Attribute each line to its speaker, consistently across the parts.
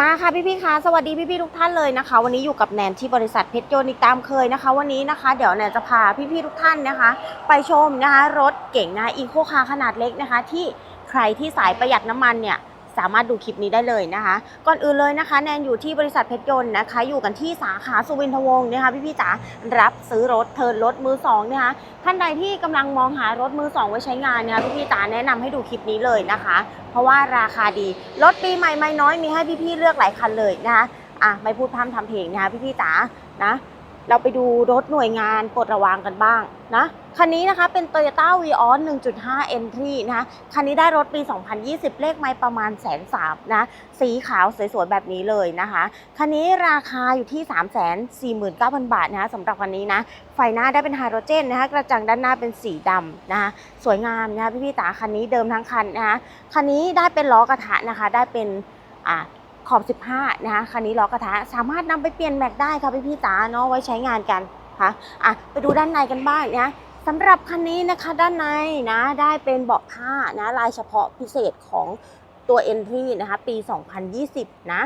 Speaker 1: มาค่ะพี่ๆคะสวัสดีพี่ๆทุกท่านเลยนะคะ วันนี้อยู่กับแนนที่บริษัทเพชรยนต์อีกตามเคยนะคะ วันนี้นะคะ เดี๋ยวแนนจะพาพี่ๆทุกท่านนะคะ ไปชมนะคะ รถเก่งนะอีโคคาร์ขนาดเล็กนะคะ ที่ใครที่สายประหยัดน้ำมันเนี่ย สามารถดูคลิปนี้ได้เลยนะคะ ก่อนอื่นเลยนะคะแนนอยู่ที่บริษัทเพชรยนต์นะคะ อยู่กันที่สาขาสุวินทวงศ์นะคะพี่ๆจ๋ารับซื้อรถเทิร์นรถมือสองนะคะท่านใดที่กำลังมองหารถมือสองไว้ใช้งานนะคะพี่ๆจ๋าแนะนำให้ดูคลิปนี้เลยนะคะ เพราะว่าราคาดีรถปีใหม่ไม่น้อยมีให้พี่ๆเลือกหลายคันเลยนะคะอะไม่พูดพร่ำทำเพลงนะคะพี่ๆจ๋านะ เราไปดูรถหน่วยงานปลดระวางกันบ้างนะ คันนี้นะคะเป็น Toyota Vios 1.5 Entry นะคะคันนี้ได้รถปี 2020 เลขไม่ประมาณแสนสามนะ สีขาวสวยๆ แบบนี้เลยนะคะ คันนี้ราคาอยู่ที่ 349,000 บาทนะคะสำหรับคันนี้นะ ไฟหน้าได้เป็นไฮโดรเจนนะคะกระจังด้านหน้าเป็นสีดำนะคะสวยงามนะคะพี่ๆจ๋าคันนี้เดิมทั้งคันนะคะคันนี้ได้เป็นล้อกระทะนะคะได้เป็นอ่า ขอบ 15 นะคะคันนี้ล้อกระทะสามารถนำไปเปลี่ยนแม็กได้ค่ะพี่พี่จ๋าเนาะไว้ใช้งานกันค่ะอะไปดูด้านในกันบ้างนะสำหรับคันนี้นะคะด้านในนะได้เป็นเบาะผ้านะลายเฉพาะพิเศษของตัว Entry นะคะปี 2020 นะ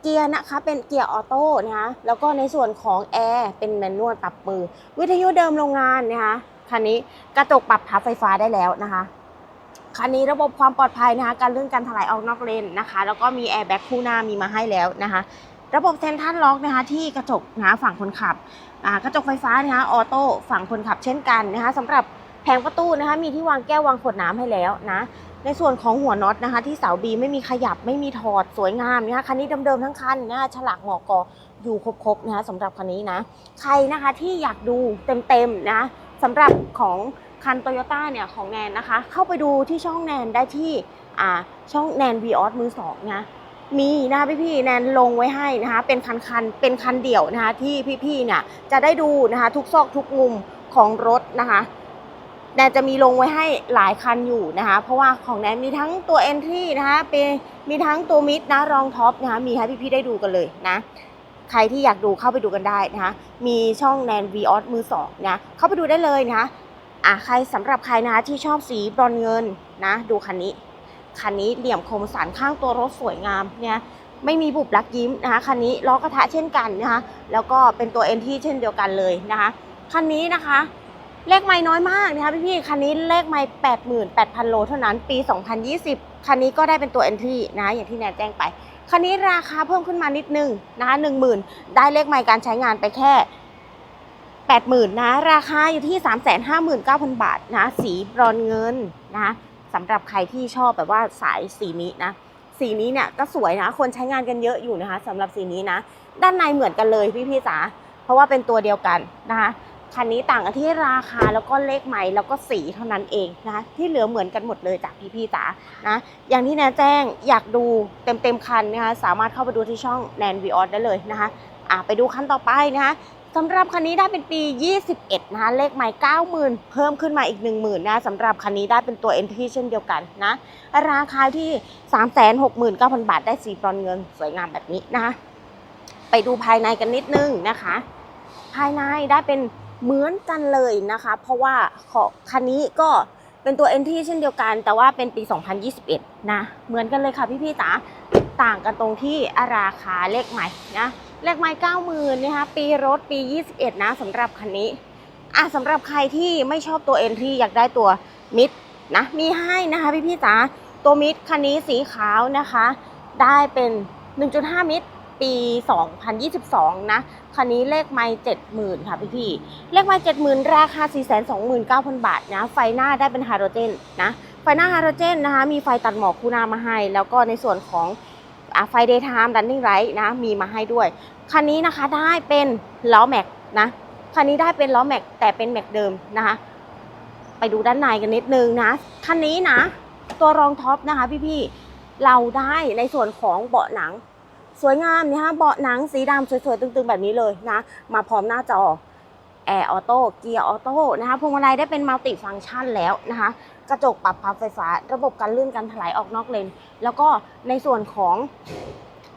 Speaker 1: เกียร์นะคะเป็นเกียร์ออโต้นะคะแล้วก็ในส่วนของแอร์เป็นแมนนวลปรับมือ วิทยุเดิมโรงงานนะคะคันนี้กระจกปรับพับไฟฟ้าได้แล้วนะคะ คันนี้ระบบความปลอดภัยนะคะการเลื่อนการถลายออกนอกเลนนะคะ แล้วก็มีแอร์แบ็กคู่หน้ามีมาให้แล้วนะคะระบบเซนทัลล็อกนะคะที่กระจกนะฝั่งคนขับกระจกไฟฟ้านะคะออโต้ฝั่งคนขับเช่นกันนะคะสำหรับแผงประตูนะคะมีที่วางแก้ววางขวดน้ำให้แล้วนะในส่วนของหัวน็อตนะคะ ที่เสาบีไม่มีขยับไม่มีถอดสวยงามนะคะคันนี้เดิมๆทั้งคันนะคะฉลากหมอกออยู่ครบๆนะคะสำหรับคันนี้นะใครนะคะที่อยากดูเต็มๆนะสำหรับของ คันโตโยต้าเนี่ยของแนนนะคะ เข้าไปดูที่ช่องแนนได้ที่อ่าช่องแนนวีออสมือสองนะมีนะคะพี่ๆแนนลงไว้ให้นะคะเป็นคันๆเป็นคันเดี่ยวนะคะที่พี่ๆเนี่ยจะได้ดูนะคะทุกซอกทุกมุมของรถนะคะแนนจะมีลงไว้ให้หลายคันอยู่นะคะ เพราะว่าของแนนมีทั้งตัว Entry นะคะเป็นมีทั้งตัวมิดนะรองท็อปนะคะมีให้พี่ๆได้ดูกันเลยนะใครที่อยากดูเข้าไปดูกันได้นะคะมีช่องแนนวีออสมือสองนะเข้าไปดูได้เลยนะคะ อะใครสำหรับใครนะคะที่ชอบสีบรอนเงินนะ ดูคันนี้คันนี้เหลี่ยมคมสันข้างตัวรถสวยงามเนี่ยไม่มีบุบลักยิ้มนะคะคันนี้ล้อกระทะเช่นกันนะคะแล้วก็เป็นตัว NT เช่นเดียวกันเลยนะคะคันนี้นะคะเลขไม่น้อยมากนะคะพี่ๆคันนี้เลขไม่88,000โลเท่านั้นปี 2020 คันนี้ก็ได้เป็นตัว entry นะอย่างที่แนนแจ้งไป คันนี้ราคาเพิ่มขึ้นมานิดนึงนะคะ10,000ได้เลขไม่การใช้งานไปแค่ 80,000นะราคาอยู่ที่ 359,000 บาทนะสีบรอนเงินนะสำหรับใครที่ชอบแบบว่าสายสีนี้นะสีนี้เนี่ยก็สวยนะ คนใช้งานกันเยอะอยู่นะคะสำหรับสีนี้นะ ด้านในเหมือนกันเลยพี่ๆจ๋าเพราะว่าเป็นตัวเดียวกันนะคะคันนี้ต่างกันที่ราคาแล้วก็เลขใหม่แล้วก็สีเท่านั้นเองนะที่เหลือเหมือนกันหมดเลยจากพี่ๆจ๋านะอย่างที่แนนแจ้งอยากดูเต็มๆคันนะคะสามารถเข้าไปดูที่ช่องแนนวีออสได้เลยนะคะอะไปดูคันต่อไปนะคะ สำหรับคันนี้ได้เป็นปี 21 นะคะ เลขใหม่90,000 เพิ่มขึ้นมาอีก 10,000นะสำหรับคันนี้ได้เป็นตัว entry เช่นเดียวกันนะ ราคาที่ 369,000 บาทได้สีบรอนเงินสวยงามแบบนี้นะคะไปดูภายในกันนิดนึงนะคะ ภายในได้เป็นเหมือนกันเลยนะคะ เพราะว่าคันนี้ก็เป็นตัว NT เช่นเดียวกัน แต่ว่าเป็นปี 2021 นะ เหมือนกันเลยค่ะพี่ๆจ๋าต่างกันตรงที่ราคาเลขใหม่นะ เลขใหม่90,000นะคะปีรถปี 21 นะสำหรับคันนี้อะสำหรับใครที่ไม่ชอบตัว NT อยากได้ตัวมิดนะมีให้นะคะพี่ๆจ๋าตัวมิดคันนี้สีขาวนะคะ ได้เป็น 1.5 มิตรปี 2022 นะ คันนี้เลขไม่70,000 ค่ะพี่พี่ๆเลขไม่70,000 ราคา 429,000 บาทนะ ไฟหน้าได้เป็นไฮโดรเจนนะ ไฟหน้าไฮโดรเจนนะคะ มีไฟตัดหมอกคู่หน้ามาให้ แล้วก็ในส่วนของ ไฟ daytime running light นะมีมาให้ด้วย คันนี้นะคะได้เป็นล้อแม็กนะคันนี้ได้เป็นล้อแม็กแต่เป็นแม็กเดิมนะคะ ไปดูด้านในกันนิดนึงนะคันนี้นะ ตัวรองท็อปนะคะพี่ๆเราได้ในส่วนของเบาะหนัง สวยงามนะคะเบาะหนังสีดำสวยๆตึงๆแบบนี้เลยนะ มาพร้อมหน้าจอแอร์ออโต้เกียร์ออโต้นะคะพวงมาลัยได้เป็นมัลติฟังก์ชันแล้วนะคะ กระจกปรับพับไฟฟ้า ระบบการลื่นการถลายออกนอกเลน แล้วก็ในส่วนของ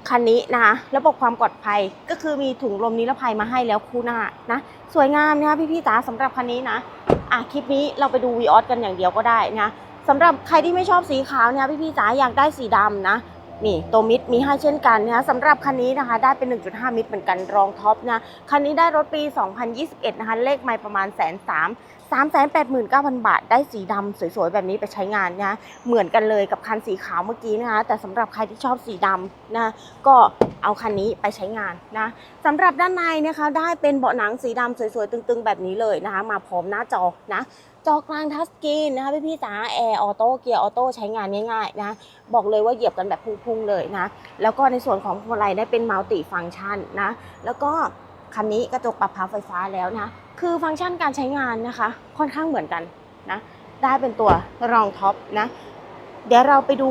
Speaker 1: คันนี้นะคะระบบความปลอดภัยก็คือมีถุงลมนิรภัยมาให้แล้วคู่หน้านะ สวยงามนะคะพี่ๆจ๋าสำหรับคันนี้นะอะคลิปนี้เราไปดูวีออสกันอย่างเดียวก็ได้นะสำหรับใครที่ไม่ชอบสีขาวเนี่ยพี่ๆจ๋าอยากได้สีดำนะ นี่ตัวมิดมีให้เช่นกันนะคะสำหรับคันนี้นะคะได้เป็น 1.5 มิตรเหมือนกันรองท็อปนะคันนี้ได้รถปี 2021 นะคะเลขไม่ประมาณแสนสามสามแสนแปดหมื่นเก้าพันบาท ได้สีดำสวยๆ แบบนี้ไปใช้งานนะเหมือนกันเลยกับคันสีขาวเมื่อกี้นะคะแต่สำหรับใครที่ชอบสีดำนะก็เอาคันนี้ไปใช้งานนะสำหรับด้านในนะคะได้เป็นเบาะหนังสีดำสวยๆ ตึงๆ แบบนี้เลยนะคะมาพร้อมหน้าจอนะ จอกลางทัชสกรีนนะคะพี่พี่จ๋าแอร์ออโต้เกียร์ออโต้ใช้งานง่ายๆนะบอกเลยว่าเหยียบกันแบบพุ่งๆเลยนะแล้วก็ในส่วนของพวงมาลัยได้เป็นมัลติฟังก์ชันนะแล้วก็คันนี้กระจกปรับพับไฟฟ้าแล้วนะคือฟังก์ชันการใช้งานนะคะ ค่อนข้างเหมือนกันนะได้เป็นตัวรองท็อปนะเดี๋ยวเราไปดู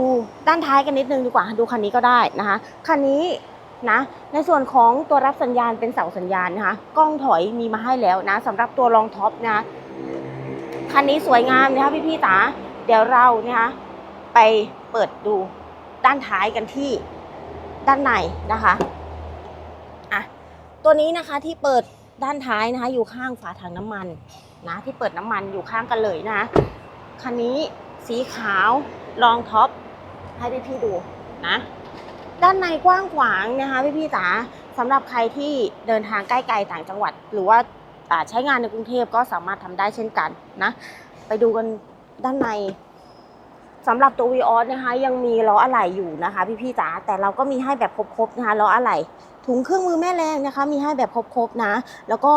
Speaker 1: ด้านท้ายกันนิดนึงดีกว่าดูคันนี้ก็ได้นะคะคันนี้นะในส่วนของตัวรับสัญญาณเป็นเสาสัญญาณนะคะกล้องถอยมีมาให้แล้วนะสำหรับตัวรองท็อปนะ คันนี้สวยงามนะคะพี่ๆจ๋าเดี๋ยวเรานะคะไปเปิดดูด้านท้ายกันที่ด้านในนะคะอะตัวนี้นะคะที่เปิดด้านท้ายนะคะ อยู่ข้างฝาถังน้ำมันนะที่เปิดน้ำมันอยู่ข้างกันเลยนะคะคันนี้สีขาวรองท็อปให้พี่ๆดูนะด้านในกว้างขวางนะคะพี่ๆจ๋าสำหรับใครที่เดินทางใกล้ๆต่างจังหวัด หรือว่า ใช้งานในกรุงเทพก็สามารถทำได้เช่นกันนะ ไปดูกันด้านในสำหรับตัว v ีออสนะคะ ยังมีล้ออะไหล่อยู่นะคะ พี่ๆจ๋าแต่เราก็มีให้แบบครบๆนะคะล้ออะไหล่ถุงเครื่องมือแม่แรงนะคะ มีให้แบบครบๆนะ แล้วก็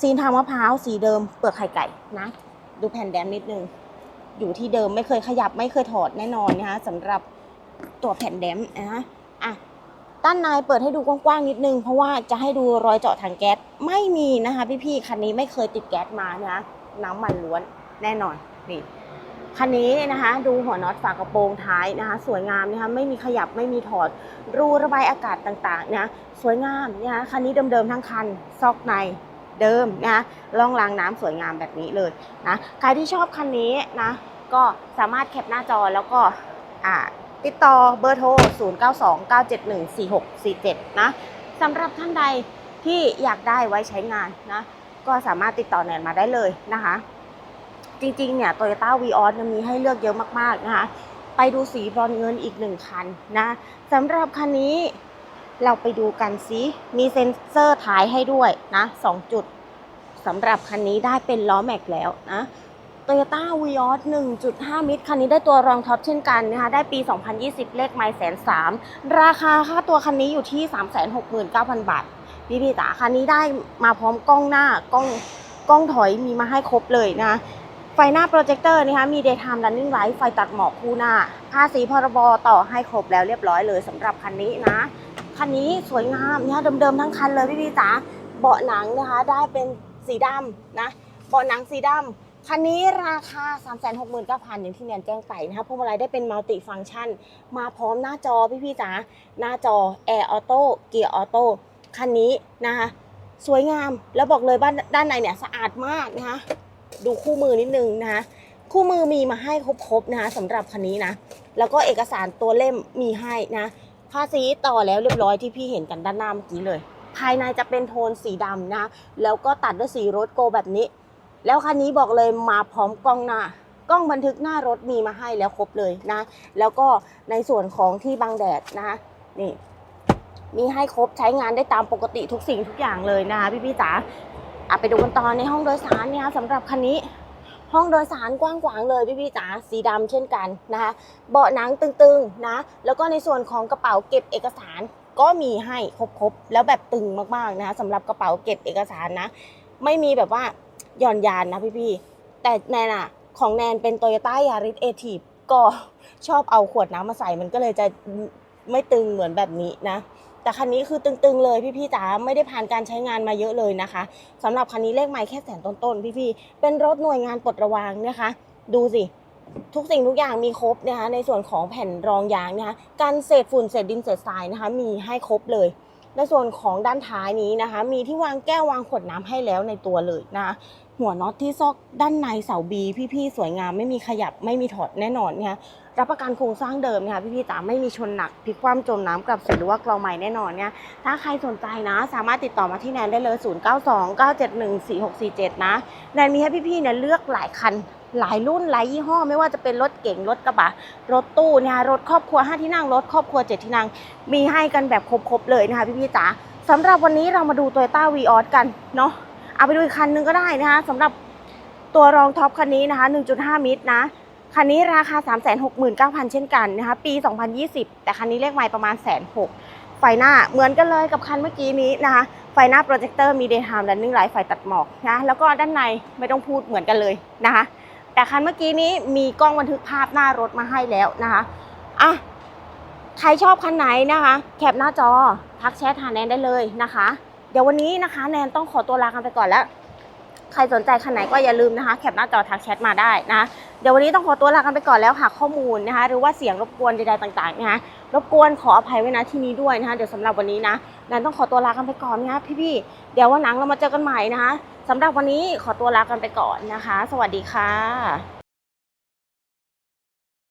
Speaker 1: ซีนทางมะพร้าวสีเดิมเปลือกไข่ไก่นะ ดูแผ่นแดมนิดนึง อยู่ที่เดิมไม่เคยขยับไม่เคยถอดแน่นอนนะคะสำหรับตัวแผ่นแดมนะอะ ด้านในเปิดให้ดูกว้างๆนิดนึง เพราะว่าจะให้ดูรอยเจาะถังแก๊สไม่มีนะคะพี่ๆคันนี้ไม่เคยติดแก๊สมานะคะน้ำมันล้วนแน่นอนนี่คันนี้นะคะ ดูหัวน็อตฝากระโปรงท้ายนะคะ สวยงามนะคะไม่มีขยับไม่มีถอด รูระบายอากาศต่างๆนะสวยงามนะคะคันนี้เดิมๆทั้งคันซอกในเดิมนะคะล่องรางน้ำสวยงามแบบนี้เลยนะใครที่ชอบคันนี้นะก็สามารถแคปหน้าจอแล้วก็อ่า ติดต่อเบอร์โทร 0929714647 นะสำหรับท่านใดที่อยากได้ไว้ใช้งานนะ ก็สามารถติดต่อแนนมาได้เลยนะคะ จริงๆ เนี่ย Toyota v ีออสมีให้เลือกเยอะมากๆนะคะ ไปดูสีบรอนเงินอีกหนึ่งคันนะสำหรับคันนี้เราไปดูกันซิมีเซ็นเซอร์ท้ายให้ด้วยนะสองจุดสำหรับคันนี้ได้เป็นล้อแม็กแล้วนะ Toyota v ีออส1.5 มิตรคันนี้ได้ตัวรองท็อปเช่นกันนะคะ ได้ปี 2020 เลขไมล์แสนสามราคาค่าตัวคันนี้อยู่ที่ 369,000 บาท พี่พี่จ๋าคันนี้ได้มาพร้อมกล้องหน้ากล้องกล้องถอยมีมาให้ครบเลยนะไฟหน้าโปรเจคเตอร์นะคะมี daytime running light ไฟตัดหมอกคู่หน้า ภาษีพรบต่อให้ครบแล้วเรียบร้อยเลยสำหรับคันนี้นะ คันนี้สวยงามนะคะเดิมๆทั้งคันเลยพี่พี่จ๋าเบาะหนังนะคะได้เป็นสีดำนะเบาะหนังสีดำ คันนี้ราคา 3 6 9 0 0 0 อย่างที่แนนแจ้งไปนะคะพวงมาลัยได้เป็นมัลติฟัง c t ชัน มาพร้อมหน้าจอพี่พี่จ๋าหน้าจอแอร์ออโต้เกียร์ออโต้คันนี้นะคะ สวยงามแล้วบอกเลยว่านด้านในเนี่ยสะอาดมากนะคะดูคู่มือนิดนึงนะคะคู่มือมีมาให้ครบๆนะคะสำหรับคันนี้นะ แล้วก็เอกสารตัวเล่มมีให้นะภาษีต่อแล้วเรียบร้อยที่พี่เห็นกันด้านหน้าเมื่อกี้เลย ภายในจะเป็นโทนสีดำนะ แล้วก็ตัดด้วยสีโรสโกแบบนี้ แล้วคันนี้บอกเลยมาพร้อมกล้องหน้ากล้องบันทึกหน้ารถมีมาให้แล้วครบเลยนะ แล้วก็ในส่วนของที่บังแดดนะคะนี่ มีให้ครบใช้งานได้ตามปกติทุกสิ่งทุกอย่างเลยนะคะพี่พี่จ๋าอะไปดูกันต่อในห้องโดยสารเนี่ยสำหรับคันนี้ ห้องโดยสารกว้างขวางเลยพี่พี่จ๋าสีดำเช่นกันนะคะเบาะหนังตึงๆนะ แล้วก็ในส่วนของกระเป๋าเก็บเอกสารก็มีให้ครบๆแล้วแบบตึงมากๆนะคะสำหรับกระเป๋าเก็บเอกสารนะ ไม่มีแบบว่า หย่อนยานนะพี่พี่ๆแต่แนนอะของแนนเป็น Toyota Yaris a t i v ก็ชอบเอาขวดน้ำมาใส่มันก็เลยจะไม่ตึงเหมือนแบบนี้นะ แต่คันนี้คือตึงๆเลยพี่ๆจ๋าไม่ได้ผ่านการใช้งานมาเยอะเลยนะคะสำหรับคันนี้เลขไมล์แค่แสนต้นๆพี่ๆเป็นรถหน่วยงานปลดระวางนะคะ ดูสิทุกสิ่งทุกอย่างมีครบนะคะในส่วนของแผ่นรองยางนะคะการเศษฝุ่นเศษดินเศษทรายนะคะ มีให้ครบเลย ในส่วนของด้านท้ายนี้นะคะ มีที่วางแก้ววางขวดน้ำให้แล้วในตัวเลยนะคะหัวน็อตที่ซอกด้านในเสาบีพี่ๆสวยงามไม่มีขยับไม่มีถอดแน่นอนนะคะรับประกันโครงสร้างเดิมนะคะพี่ๆจ๋าไม่มีชนหนักพลิกคว่ำจมน้ำกลับเสียหรือว่ากลองใหม่แน่นอนเนี่ยถ้าใครสนใจนะ สามารถติดต่อมาที่แนนได้เลย 0 9 2 9 7 1 4 6 4 7 นะแนนมีให้พี่ๆเนี่ยเลือกหลายคัน หลายรุ่นหลายยี่ห้อ ไม่ว่าจะเป็นรถเก๋งรถกระบะรถตู้นะคะรถครอบครัว 5 ที่นั่งรถครอบครัว 7 ที่นั่ง มีให้กันแบบครบๆเลยนะคะพี่ๆจ๋าสำหรับวันนี้เรามาดู Toyota v ีออสกันเนาะเอาไปดูอีกคันนึงก็ได้นะคะสำหรับตัวรองท็อปคันนี้นะคะ 1.5 มิตรนะคันนี้ราคา 369,000 เช่นกันนะคะปี 2020 แต่คันนี้เลขไมล์ประมาณแสนหกไฟหน้าเหมือนกันเลยกับคันเมื่อกี้นี้นะคะ ไฟหน้าโปรเจคเตอร์มี daytime running light ไฟตัดหมอกนะแล้วก็ด้านในไม่ต้องพูดเหมือนกันเลยนะคะ แต่คันเมื่อกี้นี้มีกล้องบันทึกภาพหน้ารถมาให้แล้วนะคะอะใครชอบคันไหนนะคะ แคปหน้าจอทักแชทหาแนนได้เลยนะคะ เดี๋ยววันนี้นะคะ แนนต้องขอตัวลากันไปก่อนแล้ว ใครสนใจคันไหนก็อย่าลืมนะคะ แคปหน้าจอทักแชทมาได้นะ เดี๋ยววันนี้ต้องขอตัวลากันไปก่อนแล้วค่ะข้อมูลนะคะ หรือว่าเสียงรบกวนใดๆต่างๆนะคะรบกวนขออภัยไว้นะที่นี้ด้วยนะคะ เดี๋ยวสำหรับวันนี้นะแนนต้องขอตัวลากันไปก่อนนะคะพี่ๆเดี๋ยววันหลังเรามาเจอกันใหม่นะคะ สำหรับวันนี้ขอตัวลากันไปก่อนนะคะ สวัสดีค่ะ